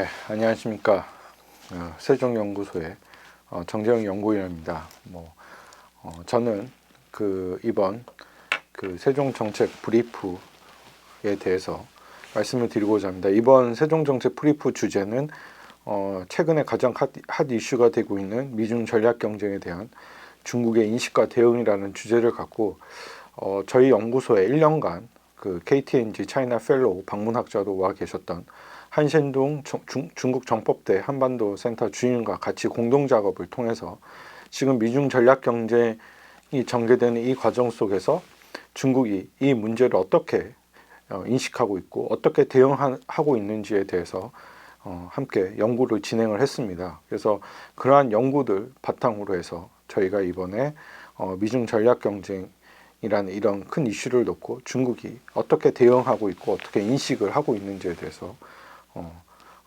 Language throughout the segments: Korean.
네, 안녕하십니까. 어, 세종연구소의 어, 정재영 연구위원입니다. 뭐, 어, 저는 그 이번 그 세종정책 브리프에 대해서 말씀을 드리고자 합니다. 이번 세종정책 브리프 주제는 어, 최근에 가장 핫, 핫 이슈가 되고 있는 미중 전략 경쟁에 대한 중국의 인식과 대응이라는 주제를 갖고 어, 저희 연구소에 1년간 그 KTNG 차이나 펠로우 방문학자로 와 계셨던 한신동 중국 정법대 한반도 센터 주임과 같이 공동 작업을 통해서 지금 미중 전략 경쟁이 전개되는 이 과정 속에서 중국이 이 문제를 어떻게 어, 인식하고 있고 어떻게 대응하고 있는지에 대해서 어, 함께 연구를 진행을 했습니다. 그래서 그러한 연구들 바탕으로 해서 저희가 이번에 어, 미중 전략 경쟁이라는 이런 큰 이슈를 놓고 중국이 어떻게 대응하고 있고 어떻게 인식을 하고 있는지에 대해서 어,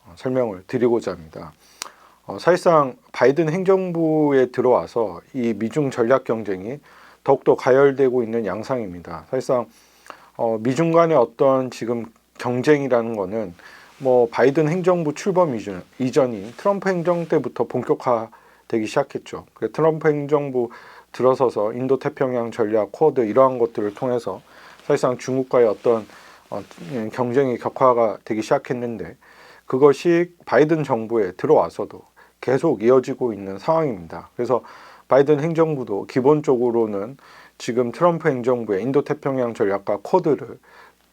어, 설명을 드리고자 합니다. 어, 사실상 바이든 행정부에 들어와서 이 미중 전략 경쟁이 더욱더 가열되고 있는 양상입니다. 사실상 어, 미중 간의 어떤 지금 경쟁이라는 거는 뭐 바이든 행정부 출범 이전, 이전인 트럼프 행정 때부터 본격화되기 시작했죠. 그 트럼프 행정부 들어서서 인도 태평양 전략 쿼드 이러한 것들을 통해서 사실상 중국과의 어떤 경쟁이 격화가 되기 시작했는데 그것이 바이든 정부에 들어와서도 계속 이어지고 있는 상황입니다. 그래서 바이든 행정부도 기본적으로는 지금 트럼프 행정부의 인도 태평양 전략과 코드를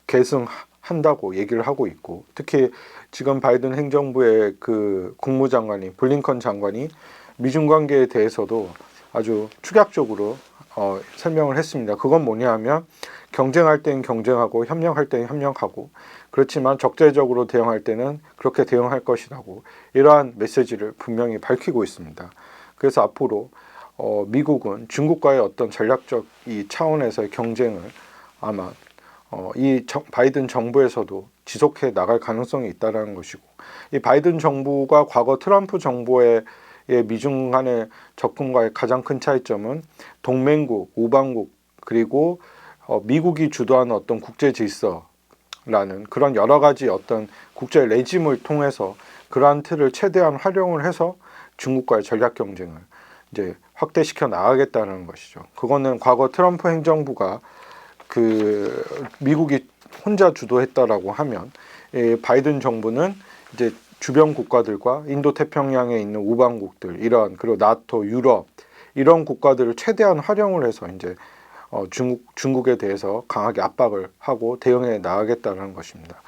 계승한다고 얘기를 하고 있고 특히 지금 바이든 행정부의 그 국무장관이 블링컨 장관이 미중 관계에 대해서도 아주 축약적으로 어, 설명을 했습니다. 그건 뭐냐 하면 경쟁할 때는 경쟁하고 협력할 때는 협력하고 그렇지만 적재적으로 대응할 때는 그렇게 대응할 것이라고 이러한 메시지를 분명히 밝히고 있습니다. 그래서 앞으로 어, 미국은 중국과의 어떤 전략적 이 차원에서의 경쟁을 아마 어, 이 정- 바이든 정부에서도 지속해 나갈 가능성이 있다라는 것이고 이 바이든 정부가 과거 트럼프 정부의 의 미중 간의 접근과의 가장 큰 차이점은 동맹국, 우방국 그리고 어, 미국이 주도하는 어떤 국제 질서라는 그런 여러 가지 어떤 국제 레짐을 통해서 그러한 틀을 최대한 활용을 해서 중국과의 전략 경쟁을 이제 확대시켜 나가겠다는 것이죠. 그거는 과거 트럼프 행정부가 그 미국이 혼자 주도했다라고 하면 이 바이든 정부는 이제 주변 국가들과 인도 태평양에 있는 우방국들 이러한 그리고 나토, 유럽 이런 국가들을 최대한 활용을 해서 이제 어, 중국 중국에 대해서 강하게 압박을 하고 대응해 나가겠다는 것입니다.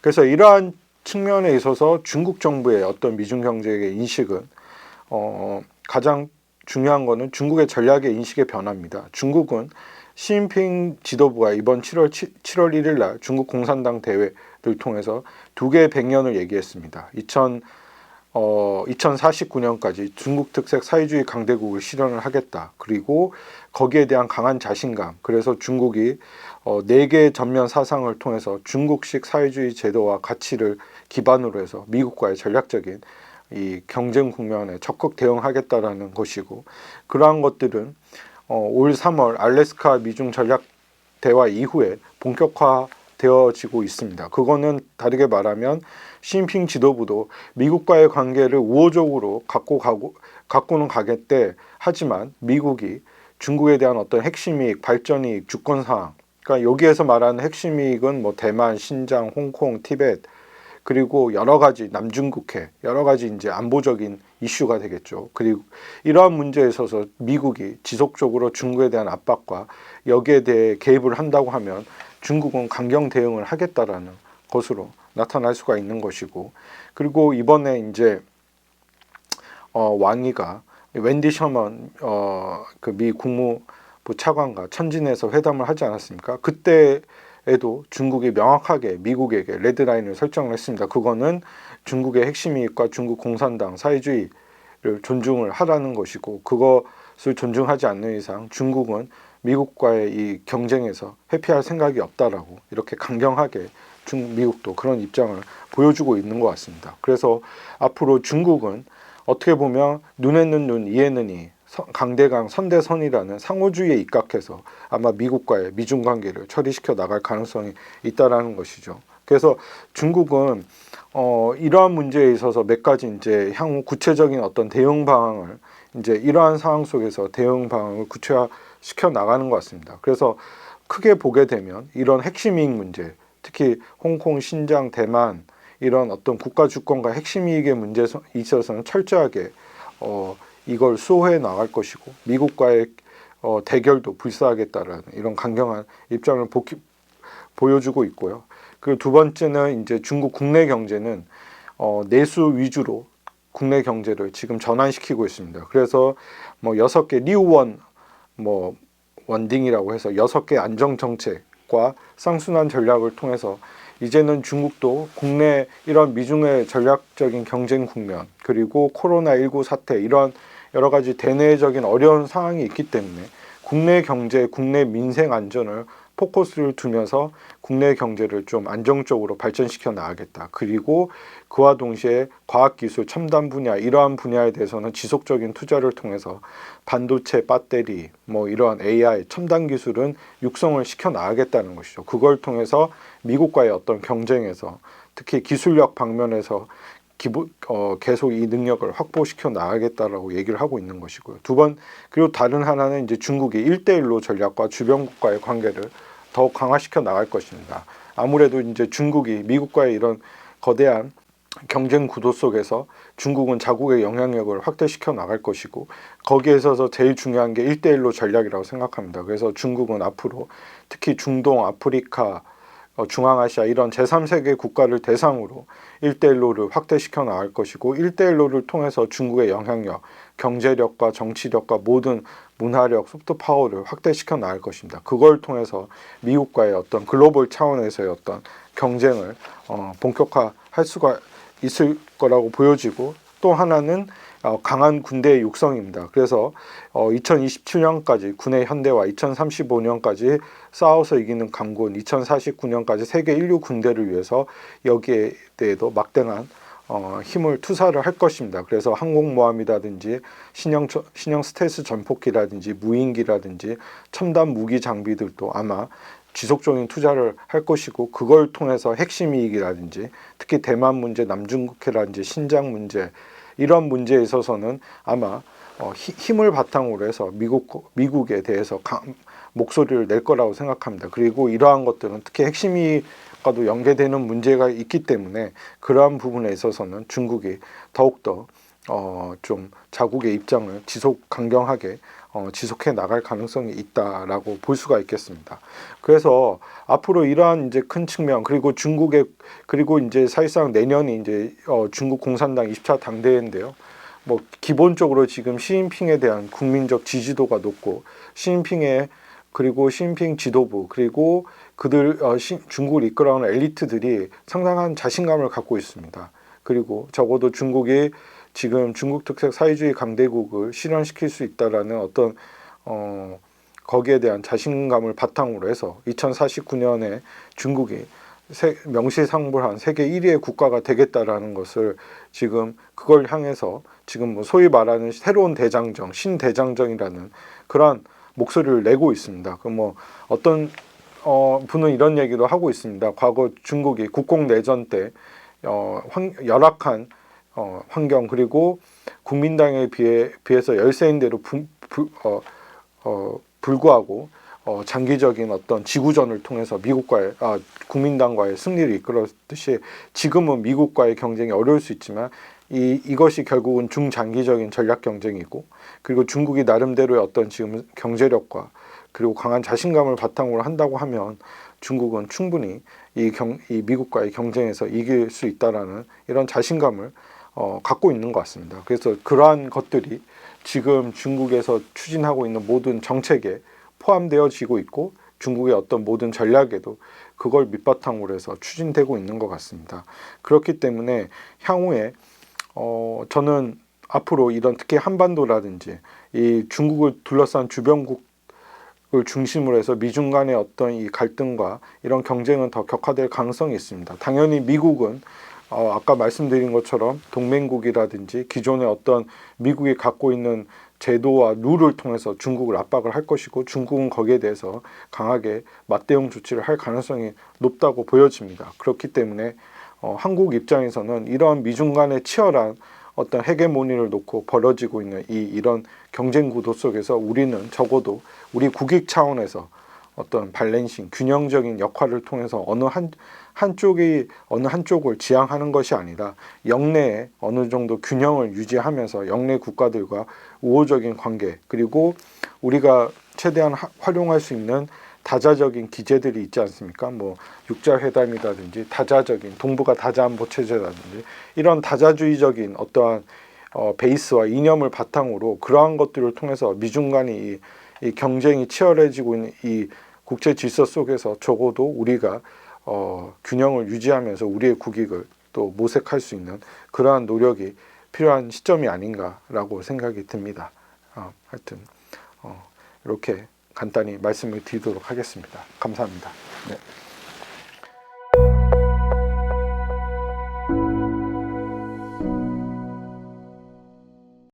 그래서 이러한 측면에 있어서 중국 정부의 어떤 미중 경제의 인식은 어, 가장 중요한 거는 중국의 전략의 인식의 변화입니다. 중국은 시진핑 지도부가 이번 7월 7, 월 1일 날 중국 공산당 대회를 통해서 두 개의 백년을 얘기했습니다. 2000 어, 2049년까지 중국 특색 사회주의 강대국을 실현을 하겠다. 그리고 거기에 대한 강한 자신감. 그래서 중국이 어, 네 개의 전면 사상을 통해서 중국식 사회주의 제도와 가치를 기반으로 해서 미국과의 전략적인 이 경쟁 국면에 적극 대응하겠다라는 것이고 그러한 것들은 어, 올 3월 알래스카 미중 전략 대화 이후에 본격화 되어지고 있습니다. 그거는 다르게 말하면 시진핑 지도부도 미국과의 관계를 우호적으로 갖고 가고 갖고는 가겠대. 하지만 미국이 중국에 대한 어떤 핵심 이익, 발전 이익, 주권 사항. 그러니까 여기에서 말하는 핵심 이익은 뭐 대만, 신장, 홍콩, 티벳 그리고 여러 가지 남중국해 여러 가지 이제 안보적인 이슈가 되겠죠. 그리고 이러한 문제에 있어서 미국이 지속적으로 중국에 대한 압박과 여기에 대해 개입을 한다고 하면 중국은 강경 대응을 하겠다라는 것으로 나타날 수가 있는 것이고 그리고 이번에 이제 어, 왕이가 웬디 셔먼 어, 그미 국무부 차관과 천진에서 회담을 하지 않았습니까? 그때에도 중국이 명확하게 미국에게 레드라인을 설정을 했습니다. 그거는 중국의 핵심 이익과 중국 공산당 사회주의를 존중을 하라는 것이고 그것을 존중하지 않는 이상 중국은 미국과의 이 경쟁에서 회피할 생각이 없다라고 이렇게 강경하게 중 미국도 그런 입장을 보여주고 있는 것 같습니다. 그래서 앞으로 중국은 어떻게 보면 눈에는 눈, 이에는 이, 선- 강대강 선대선이라는 상호주의에 입각해서 아마 미국과의 미중 관계를 처리시켜 나갈 가능성이 있다라는 것이죠. 그래서 중국은 어, 이러한 문제에 있어서 몇 가지 이제 향후 구체적인 어떤 대응 방안을 이제 이러한 상황 속에서 대응 방안을 구체화시켜 나가는 것 같습니다. 그래서 크게 보게 되면 이런 핵심 이익 문제, 특히 홍콩, 신장, 대만 이런 어떤 국가 주권과 핵심 이익의 문제에 있어서는 철저하게 어, 이걸 수호해 나갈 것이고 미국과의 어, 대결도 불사하겠다라는 이런 강경한 입장을 보기, 보여주고 있고요. 그리고 두 번째는 이제 중국 국내 경제는 어, 내수 위주로 국내 경제를 지금 전환시키고 있습니다. 그래서 뭐 여섯 개 리우원 뭐 원딩이라고 해서 여섯 개 안정 정책과 쌍순환 전략을 통해서 이제는 중국도 국내 이런 미중의 전략적인 경쟁 국면 그리고 코로나 19 사태 이런 여러 가지 대내적인 어려운 상황이 있기 때문에 국내 경제, 국내 민생 안전을 포커스를 두면서 국내 경제를 좀 안정적으로 발전시켜 나가겠다. 그리고 그와 동시에 과학기술, 첨단 분야 이러한 분야에 대해서는 지속적인 투자를 통해서 반도체, 배터리, 뭐 이러한 AI, 첨단 기술은 육성을 시켜 나가겠다는 것이죠. 그걸 통해서 미국과의 어떤 경쟁에서 특히 기술력 방면에서 기본 어, 계속 이 능력을 확보시켜 나가겠다라고 얘기를 하고 있는 것이고요. 두 번 그리고 다른 하나는 이제 중국이 일대일로 전략과 주변국과의 관계를 더욱 강화시켜 나갈 것입니다. 아무래도 이제 중국이 미국과의 이런 거대한 경쟁 구도 속에서 중국은 자국의 영향력을 확대시켜 나갈 것이고 거기에 있어서 제일 중요한 게 일대일로 전략이라고 생각합니다. 그래서 중국은 앞으로 특히 중동, 아프리카, 어, 중앙아시아 이런 제3세계 국가를 대상으로 일대일로를 확대시켜 나갈 것이고 일대일로를 통해서 중국의 영향력, 경제력과 정치력과 모든 문화력, 소프트 파워를 확대시켜 나갈 것입니다. 그걸 통해서 미국과의 어떤 글로벌 차원에서의 어떤 경쟁을 어, 본격화할 수가 있을 거라고 보여지고 또 하나는 어, 강한 군대의 육성입니다. 그래서 어, 2027년까지 군의 현대화, 2035년까지 싸워서 이기는 강군, 2049년까지 세계 인류 군대를 위해서 여기에 대해도 막대한 어, 힘을 투사를 할 것입니다. 그래서 항공모함이라든지 신형 저- 신형 스텔스 전폭기라든지 무인기라든지 첨단 무기 장비들도 아마 지속적인 투자를 할 것이고 그걸 통해서 핵심 이익이라든지 특히 대만 문제, 남중국해라든지 신장 문제 이런 문제에 있어서는 아마 어, 히- 힘을 바탕으로 해서 미국 미국에 대해서 강, 목소리를 낼 거라고 생각합니다. 그리고 이러한 것들은 특히 핵심 이익과도 연계되는 문제가 있기 때문에 그러한 부분에 있어서는 중국이 더욱더 어, 좀 자국의 입장을 지속 강경하게 어, 지속해 나갈 가능성이 있다라고 볼 수가 있겠습니다. 그래서 앞으로 이러한 이제 큰 측면 그리고 중국의 그리고 이제 사실상 내년이 이제 어, 중국 공산당 20차 당대회인데요. 뭐 기본적으로 지금 시진핑에 대한 국민적 지지도가 높고 시진핑의 그리고 시진핑 지도부 그리고 그들 어, 시, 중국을 이끌어가는 엘리트들이 상당한 자신감을 갖고 있습니다. 그리고 적어도 중국이 지금 중국 특색 사회주의 강대국을 실현시킬 수 있다라는 어떤 어, 거기에 대한 자신감을 바탕으로 해서 2049년에 중국이 세, 명실상부한 세계 1위의 국가가 되겠다라는 것을 지금 그걸 향해서 지금 뭐 소위 말하는 새로운 대장정, 신대장정이라는 그러한 목소리를 내고 있습니다. 그 뭐 어떤 어, 분은 이런 얘기도 하고 있습니다. 과거 중국이 국공 내전 때 어, 환, 열악한 어, 환경 그리고 국민당에 비해 비해서 열세인대로 부, 부, 어, 어, 불구하고 어, 장기적인 어떤 지구전을 통해서 미국과의 아, 국민당과의 승리를 이끌었듯이 지금은 미국과의 경쟁이 어려울 수 있지만 이 이것이 결국은 중장기적인 전략 경쟁이고 그리고 중국이 나름대로의 어떤 지금 경제력과 그리고 강한 자신감을 바탕으로 한다고 하면 중국은 충분히 이, 경, 이 미국과의 경쟁에서 이길 수 있다라는 이런 자신감을 어, 갖고 있는 것 같습니다. 그래서 그러한 것들이 지금 중국에서 추진하고 있는 모든 정책에 포함되어지고 있고 중국의 어떤 모든 전략에도 그걸 밑바탕으로 해서 추진되고 있는 것 같습니다. 그렇기 때문에 향후에 어, 저는 앞으로 이런 특히 한반도라든지 이 중국을 둘러싼 주변국 을 중심으로 해서 미중 간의 어떤 이 갈등과 이런 경쟁은 더 격화될 가능성이 있습니다. 당연히 미국은 어, 아까 말씀드린 것처럼 동맹국이라든지 기존의 어떤 미국이 갖고 있는 제도와 룰을 통해서 중국을 압박을 할 것이고 중국은 거기에 대해서 강하게 맞대응 조치를 할 가능성이 높다고 보여집니다. 그렇기 때문에 어, 한국 입장에서는 이러한 미중 간의 치열한 어떤 헤게모니를 놓고 벌어지고 있는 이 이런 경쟁 구도 속에서 우리는 적어도 우리 국익 차원에서 어떤 밸런싱 균형적인 역할을 통해서 어느 한 한쪽이 어느 한쪽을 지향하는 것이 아니라 영내에 어느 정도 균형을 유지하면서 영내 국가들과 우호적인 관계 그리고 우리가 최대한 하- 활용할 수 있는 다자적인 기제들이 있지 않습니까? 뭐 육자 회담이라든지 다자적인 동북아 다자안보 체제라든지 이런 다자주의적인 어떠한 어, 베이스와 이념을 바탕으로 그러한 것들을 통해서 미중 간의 이, 이 경쟁이 치열해지고 있는 이 국제 질서 속에서 적어도 우리가 어, 균형을 유지하면서 우리의 국익을 또 모색할 수 있는 그러한 노력이 필요한 시점이 아닌가라고 생각이 듭니다. 어, 하여튼 어, 이렇게 간단히 말씀을 드리도록 하겠습니다. 감사합니다. 네.